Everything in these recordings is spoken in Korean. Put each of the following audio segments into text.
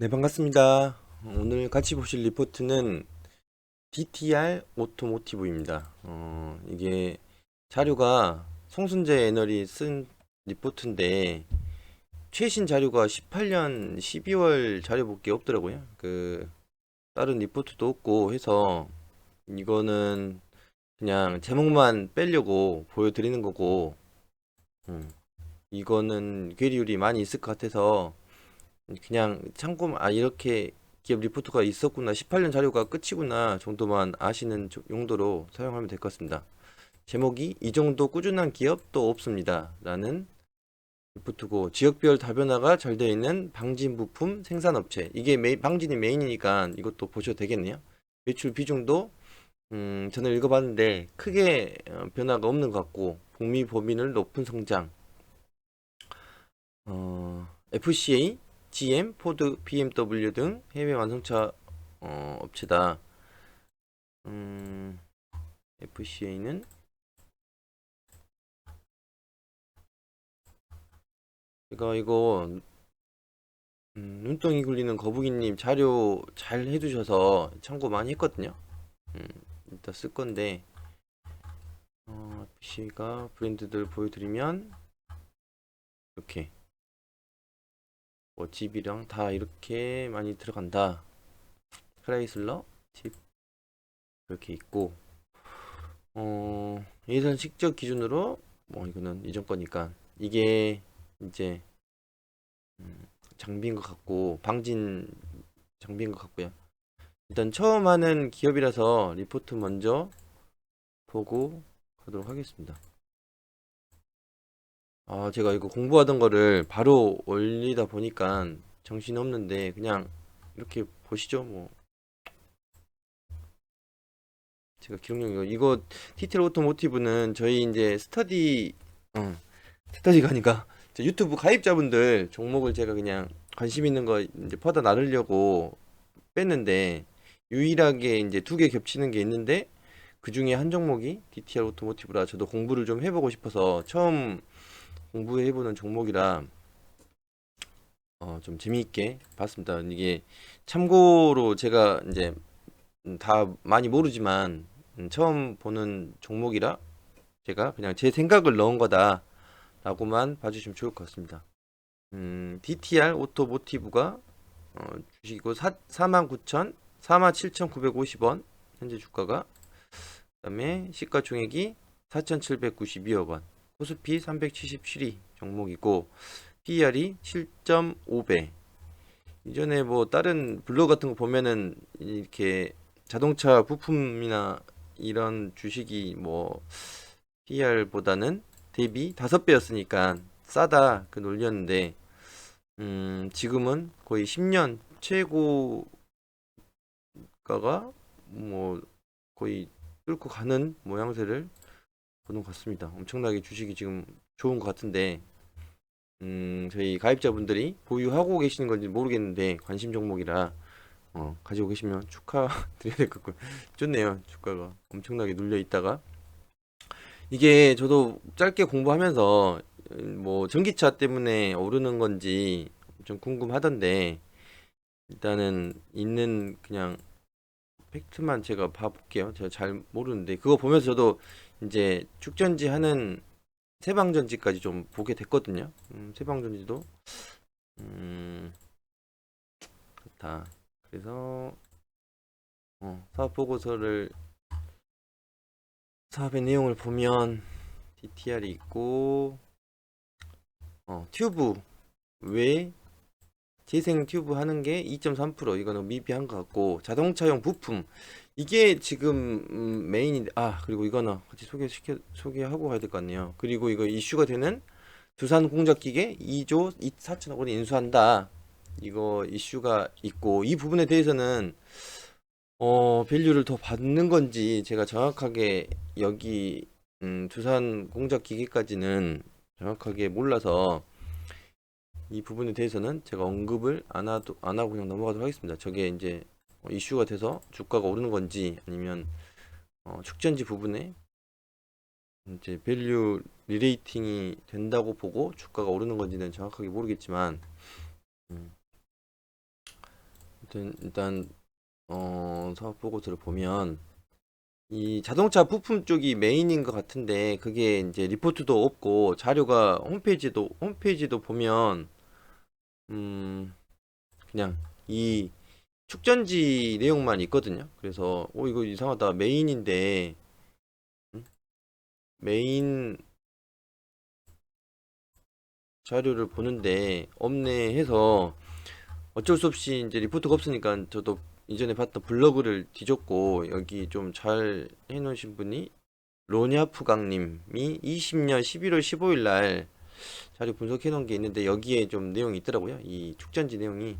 네, 반갑습니다. 오늘 같이 보실 리포트는 DTR 오토모티브입니다. 어, 이게 자료가 송순재 애널이 쓴 리포트인데 최신 자료가 18년 12월 자료밖에 없더라고요. 그 다른 리포트도 없고 해서 이거는 그냥 제목만 빼려고 보여드리는 거고 음, 이거는 괴리율이 많이 있을 것 같아서 그냥 참고 아 이렇게 기업 리포트가 있었구나 18년 자료가 끝이구나 정도만 아시는 조- 용도로 사용하면 될 것 같습니다. 제목이 이 정도 꾸준한 기업도 없습니다. 라는 리포트고 지역별 다변화가 잘 되어 있는 방진 부품 생산업체 이게 메, 방진이 메인이니까 이것도 보셔도 되겠네요. 매출 비중도 음, 저는 읽어봤는데 크게 어, 변화가 없는 것 같고 북미 범위는 높은 성장 어, FCA GM, 포드, BMW 등 해외 완성차 어, 업체다. 음, FCA는 제가 이거 음, 눈덩이 굴리는 거북이님 자료 잘 해주셔서 참고 많이 했거든요. 음, 이따 쓸 건데 어, FCA가 브랜드들 보여드리면 이렇게 뭐 집이랑 다 이렇게 많이 들어간다. 크라이슬러 집 이렇게 있고 어 예산 식적 기준으로 뭐 이거는 이전 거니까 이게 이제 음, 장비인 것 같고 방진 장비인 것 같고요. 일단 처음 하는 기업이라서 리포트 먼저 보고 가도록 하겠습니다. 아, 제가 이거 공부하던 거를 바로 올리다 보니까 정신이 없는데 그냥 이렇게 보시죠, 뭐. 제가 기록용 이거 이거 티텔 오토모티브는 저희 이제 스터디 어, 스터디가 아니라 저 유튜브 가입자분들 종목을 제가 그냥 관심 있는 거 이제 퍼다 나누려고 뺐는데 유일하게 이제 두 개 겹치는 게 있는데 그 중에 한 종목이 DTR 오토모티브라 저도 공부를 좀 해보고 싶어서 처음 공부해보는 종목이라 어, 좀 재미있게 봤습니다. 이게 참고로 제가 이제 음, 다 많이 모르지만 음, 처음 보는 종목이라 제가 그냥 제 생각을 넣은 거다라고만 봐주시면 좋을 것 같습니다. 음, DTR 오토모티브가 어, 주식이고 49,000, 47,950원 현재 주가가 그다음에 시가총액이 4,792억 원. 코스피 377위 종목이고 PER이 7.5배. 이전에 뭐 다른 블로그 같은 거 보면은 이렇게 자동차 부품이나 이런 주식이 뭐 PER보다는 대비 5배였으니까 싸다 그 논리였는데 음 지금은 거의 10년 최고가가 뭐 거의 뚫고 가는 모양새를 보는 것 같습니다. 엄청나게 주식이 지금 좋은 것 같은데, 음, 저희 가입자분들이 보유하고 계시는 건지 모르겠는데, 관심 종목이라, 어, 가지고 계시면 축하드려야 될 것 같고, 좋네요. 주가가 엄청나게 눌려 있다가. 이게 저도 짧게 공부하면서, 음, 뭐, 전기차 때문에 오르는 건지 좀 궁금하던데, 일단은 있는 그냥 팩트만 제가 봐볼게요. 제가 잘 모르는데, 그거 보면서 저도 이제 축전지 하는 세방전지까지 좀 보게 됐거든요. 음, 세방전지도 음, 그렇다. 그래서 어, 사업 보고서를 사업의 내용을 보면 DTR이 있고 어, 튜브 외 재생 튜브 하는 게 2.3% 이거는 미비한 것 같고 자동차용 부품 이게 지금 음, 메인인데 아 그리고 이거는 같이 소개시켜 소개하고 가야 될 것 같네요. 그리고 이거 이슈가 되는 두산 공작 기계 2조 4천억 원이 인수한다. 이거 이슈가 있고 이 부분에 대해서는 어 밸류를 더 받는 건지 제가 정확하게 여기 음, 두산 공작 기계까지는 정확하게 몰라서 이 부분에 대해서는 제가 언급을 안 하도 안 하고 그냥 넘어가도록 하겠습니다. 저게 이제 어, 이슈가 돼서 주가가 오르는 건지 아니면 어, 축전지 부분에 이제 밸류 리레이팅이 된다고 보고 주가가 오르는 건지는 정확하게 모르겠지만 음, 일단 어, 사업 보고서를 보면 이 자동차 부품 쪽이 메인인 것 같은데 그게 이제 리포트도 없고 자료가 홈페이지도 홈페이지도 보면 음 그냥 이 축전지 내용만 있거든요. 그래서 오 이거 이상하다 메인인데 음? 메인 자료를 보는데 없네 해서 어쩔 수 없이 이제 리포트가 없으니까 저도 이전에 봤던 블로그를 뒤졌고 여기 좀 잘 해놓으신 분이 로냐프강님이 20년 11월 15일 날 자료 분석해 놓은 게 있는데 여기에 좀 내용이 있더라고요. 이 축전지 내용이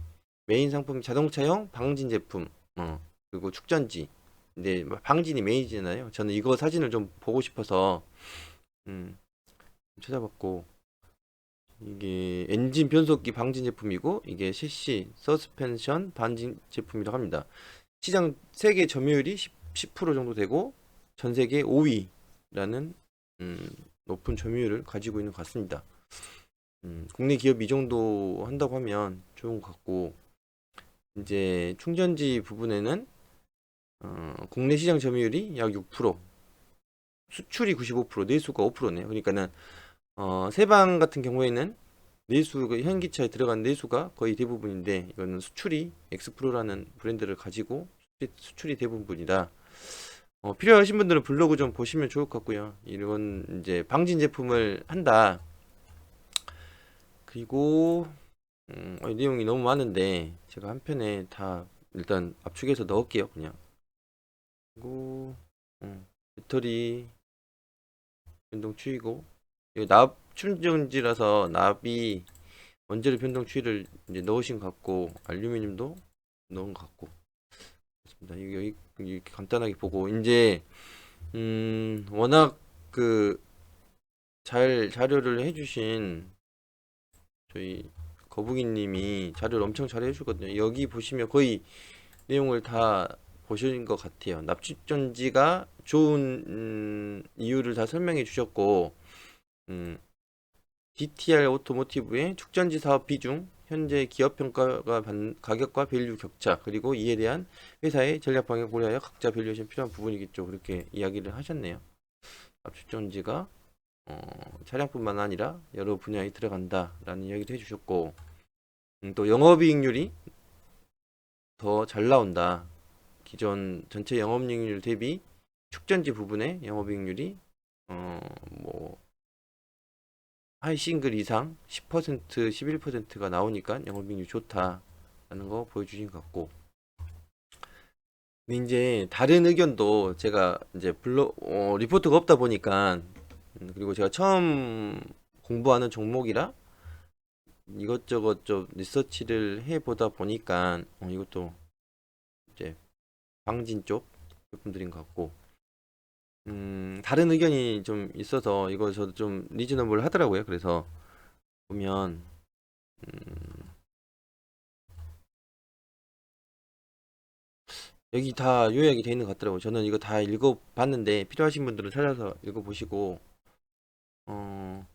메인 상품이 자동차용 방진 제품, 어, 그리고 축전지. 근데 방진이 메인이잖아요. 저는 이거 사진을 좀 보고 싶어서 음, 찾아봤고 이게 엔진 변속기 방진 제품이고 이게 셰시 서스펜션 방진 제품이라고 합니다. 시장 세계 점유율이 10, 10% 정도 되고 전 세계 5위라는 음, 높은 점유율을 가지고 있는 것 같습니다. 음, 국내 기업이 이 정도 한다고 하면 좋은 것 같고 이제 충전지 부분에는 어, 국내 시장 점유율이 약 6%, 수출이 95%, 내수가 5%네요. 그러니까는 어, 세방 같은 경우에는 내수가 현기차에 들어간 내수가 거의 대부분인데 이거는 수출이 엑스프로라는 브랜드를 가지고 수출이 대부분이다. 어, 필요하신 분들은 블로그 좀 보시면 좋을 것 같고요. 이런 이제 방진 제품을 한다. 그리고 음, 어, 내용이 너무 많은데 제가 한 편에 다 일단 압축해서 넣을게요. 그냥. 그리고 음, 배터리 변동 추이고 납 충전지라서 납이 원재료 변동 추이를 이제 넣으신 것 같고 알루미늄도 넣은 것 같고 그렇습니다. 여기, 여기 간단하게 보고 이제 음 워낙 그 잘 자료를 해주신 저희 거북이님이 자료를 엄청 잘 해주거든요. 여기 보시면 거의 내용을 다 보신 것 같아요. 납축전지가 좋은 음, 이유를 다 설명해 주셨고 음, DTR 오토모티브의 축전지 사업 비중, 현재 기업 평가가 가격과 밸류 격차, 그리고 이에 대한 회사의 전략 방향 고려하여 각자 밸류에이션 필요한 부분이겠죠. 그렇게 이야기를 하셨네요. 압축전지가 어, 차량뿐만 아니라 여러 분야에 들어간다라는 이야기도 해주셨고, 음, 또 영업이익률이 더 잘 나온다. 기존 전체 영업이익률 대비 축전지 부분의 영업이익률이 어, 뭐 하이 싱글 이상 10% 11%가 나오니까 영업이익률 좋다라는 거 보여주신 것 같고. 근데 이제 다른 의견도 제가 이제 블로 어, 리포트가 없다 보니까 음, 그리고 제가 처음 공부하는 종목이라 이것저것 좀 리서치를 해보다 보니까 어, 이것도 이제 방진 쪽 제품들인 것 같고 음, 다른 의견이 좀 있어서 이거 저도 좀 리즈너블 하더라고요. 그래서 보면 음, 여기 다 요약이 돼 있는 것 같더라고요. 저는 이거 다 읽어봤는데 필요하신 분들은 찾아서 읽어보시고 어,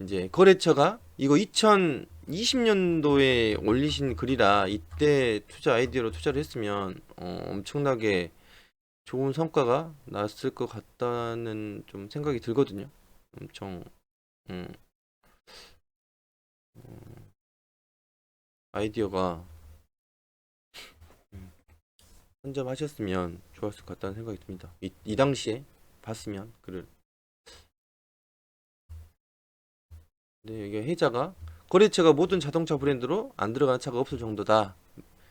이제 거래처가 이거 2020년도에 올리신 글이라 이때 투자 아이디어로 투자를 했으면 어, 엄청나게 좋은 성과가 났을 것 같다는 좀 생각이 들거든요. 엄청 음, 음, 아이디어가 음, 선점하셨으면 좋았을 것 같다는 생각이 듭니다. 이, 이 당시에 봤으면 글을 네, 이게 해자가 거래처가 모든 자동차 브랜드로 안 들어가는 차가 없을 정도다.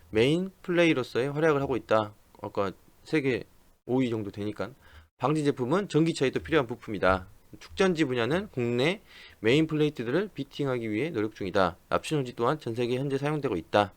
메인 플레이로서의 활약을 하고 있다. 아까 세계 5위 정도 되니까 방진 제품은 전기차에도 필요한 부품이다. 축전지 분야는 국내 메인 플레이트들을 비팅하기 위해 노력 중이다. 납치전지 또한 전 세계 현재 사용되고 있다.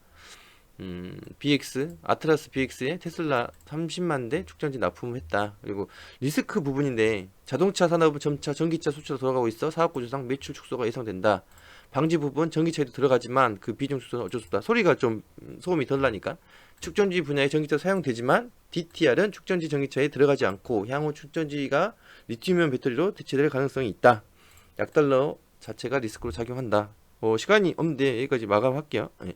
음, BX, 아트라스 BX에 테슬라 30만 대 축전지 납품했다. 그리고 리스크 부분인데 자동차 산업은 점차 전기차 수출로 돌아가고 있어 사업 구조상 매출 축소가 예상된다. 방지 부분 전기차에도 들어가지만 그 비중 축소는 어쩔 수 없다. 소리가 좀 음, 소음이 덜 나니까 축전지 분야의 전기차 사용되지만 DTR은 축전지 전기차에 들어가지 않고 향후 축전지가 리튬이온 배터리로 대체될 가능성이 있다. 약달러 자체가 리스크로 작용한다. 어, 시간이 없는데 여기까지 마감할게요. 네.